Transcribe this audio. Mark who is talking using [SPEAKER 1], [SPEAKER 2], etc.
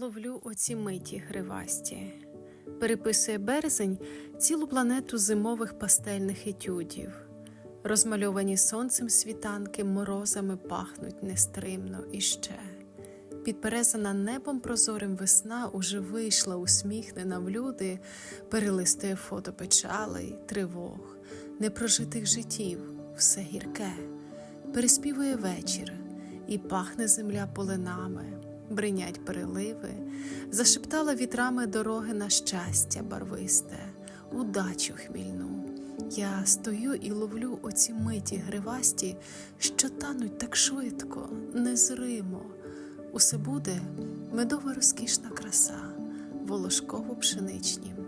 [SPEAKER 1] Ловлю оці миті гривасті. Переписує березень цілу планету зимових пастельних етюдів. Розмальовані сонцем світанки морозами пахнуть нестримно і ще. Підперезана небом прозорим весна уже вийшла усміхнена в люди, перелистує фото печалей, тривог, непрожитих життів, все гірке, переспівує вечір, і пахне земля полинами, бринять переливи, зашептала вітрами дороги на щастя барвисте, удачу хмільну. Я стою і ловлю оці миті гривасті, що тануть так швидко, незримо. Усе буде медова розкішна краса, волошково пшеничнім вінку.